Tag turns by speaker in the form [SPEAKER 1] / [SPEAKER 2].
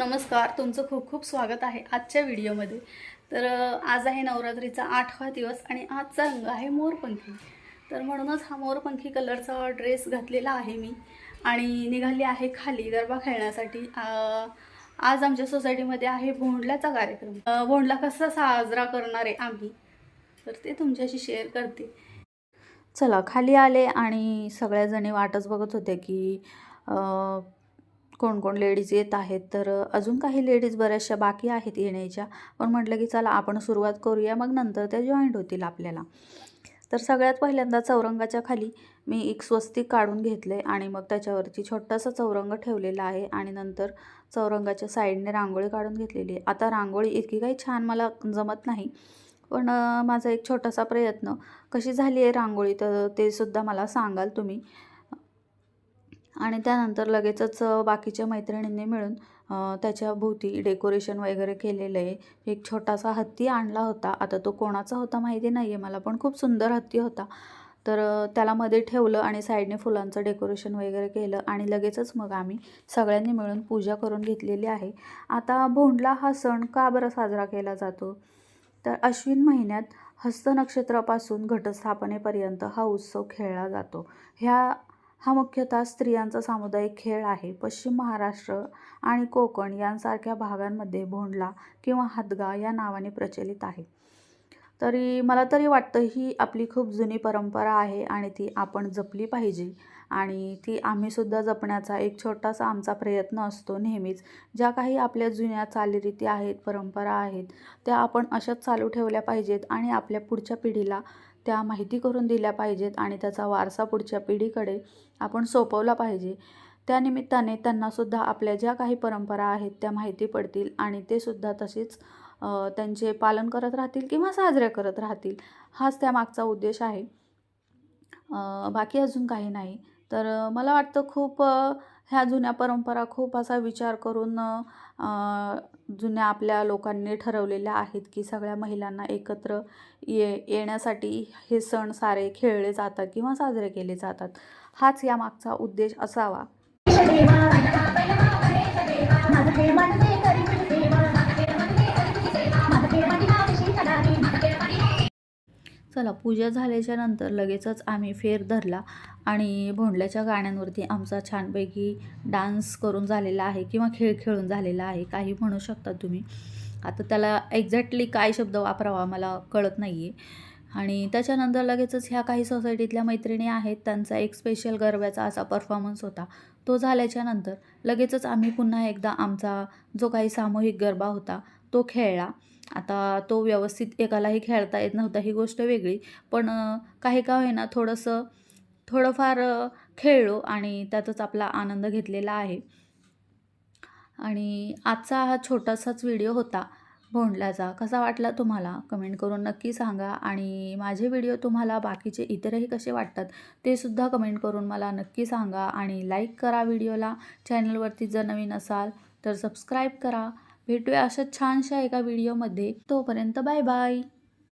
[SPEAKER 1] नमस्कार तुमचं खूप खूप स्वागत आहे आजच्या व्हिडिओमध्ये. तर आज आहे नवरात्रीचा आठवा दिवस आणि आजचा रंग आहे मोरपंखी. तर म्हणूनच हा मोरपंखी कलरचा ड्रेस घातलेला आहे मी आणि निघाली आहे खाली गरबा खेळण्यासाठी. आज आमच्या सोसायटीमध्ये आहे भोंडल्याचा कार्यक्रम. भोंडला कसा साजरा करणार आहे आम्ही? तर ते तुमच्याशी शेअर करते. चला खाली आले आणि सगळ्याजणी वाटच बघत होते की कोण कोण लेडीज येत आहेत तर अजून काही लेडीज बऱ्याचशा बाकी आहेत येण्याच्या. पण म्हटलं की चला आपण सुरुवात करूया मग नंतर त्या जॉईंट होतील आपल्याला. तर सगळ्यात पहिल्यांदा चौरंगाच्या खाली मी एक स्वस्तिक काढून घेतले आणि मग त्याच्यावरती छोटासा चौरंग ठेवलेला आहे आणि नंतर चौरंगाच्या साईडने रांगोळी काढून घेतलेली आहे. आता रांगोळी इतकी काही छान मला जमत नाही पण माझा एक छोटासा प्रयत्न कशी झाली आहे रांगोळी तर ते सुद्धा मला सांगाल तुम्ही. आणि त्यानंतर लगेचच बाकीच्या मैत्रिणींनी मिळून त्याच्याभोवती त्याच्या भोवती डेकोरेशन वगैरे केलेलं आहे. एक छोटासा हत्ती आणला होता. आता तो कोणाचा होता माहिती नाही आहे मला पण खूप सुंदर हत्ती होता. तर त्याला मध्ये ठेवलं आणि साईडने फुलांचं डेकोरेशन वगैरे केलं आणि लगेचच मग आम्ही सगळ्यांनी मिळून पूजा करून घेतलेली आहे. आता भोंडला हा सण का बरं साजरा केला जातो? तर अश्विन महिन्यात हस्त नक्षत्रापासून घटस्थापनेपर्यंत हा उत्सव खेळला जातो. ह्या हा मुख्यतः स्त्रियांचा सामुदायिक खेळ आहे. पश्चिम महाराष्ट्र आणि कोकण यांसारख्या भागांमध्ये भोंडला किंवा हदगा या नावाने प्रचलित आहे. तरी मला तरी वाटतं ही आपली खूप जुनी परंपरा आहे आणि ती आपण जपली पाहिजे. आणि ती आम्हीसुद्धा जपण्याचा एक छोटासा आमचा प्रयत्न असतो नेहमीच. ज्या काही आपल्या जुन्या चालीरीती आहेत परंपरा आहेत त्या आपण अशाच चालू ठेवल्या पाहिजेत आणि आपल्या पुढच्या पिढीला त्या माहिती करून दिल्या पाहिजेत आणि त्याचा वारसा पुढच्या पिढीकडे आपण सोपवला पाहिजे. त्यानिमित्ताने त्यांनासुद्धा आपल्या ज्या काही परंपरा आहेत त्या माहिती पडतील आणि ते सुद्धा तसेच त्यांचे पालन करत राहतील किंवा साजरे करत राहतील हाच त्यामागचा उद्देश आहे. बाकी अजून काही नाही. तर मला वाटतं खूप ह्या जुन्या परंपरा खूप असा विचार करून जुन्या आपल्या लोकांनी ठरवलेल्या आहेत की सगळ्या महिलांना एकत्र ये येण्यासाठी हे सण सारे खेळले जातात किंवा साजरे केले जातात. हाच यामागचा उद्देश असावा. चला पूजा झाल्याच्यानंतर लगेचच आम्ही फेर धरला आणि भोंडल्याच्या गाण्यांवरती आमचा छानपैकी डान्स करून झालेला आहे किंवा खेळ खेळून झालेला आहे काही म्हणू शकता तुम्ही. आता त्याला एक्झॅक्टली काय शब्द वापरावा मला कळत नाही आहे आणि त्याच्यानंतर लगेचच ह्या काही सोसायटीतल्या मैत्रिणी आहेत त्यांचा एक स्पेशल गरब्याचा असा परफॉर्मन्स होता. तो झाल्याच्यानंतर लगेचच आम्ही पुन्हा एकदा आमचा जो काही सामूहिक गरबा होता तो खेळला. आता तो व्यवस्थित एकालाही खेळता येत नव्हता ही गोष्ट वेगळी. पण काही का होईना थोडंसं थोडंफार खेळलो आणि त्यातच आपला आनंद घेतलेला आहे. आणि आजचा हा छोटासाच व्हिडिओ होता भोंडल्याचा. कसा वाटला तुम्हाला? कमेंट करून नक्की सांगा. आणि माझे व्हिडिओ तुम्हाला बाकीचे इतरही कसे वाटतात ते सुद्धा कमेंट करून मला नक्की सांगा. आणि लाईक करा व्हिडिओला. चॅनलवरती जर नवीन असाल तर सबस्क्राईब करा. भेटूया अशा छानशा एका व्हिडिओमध्ये. तोपर्यंत बाय बाय.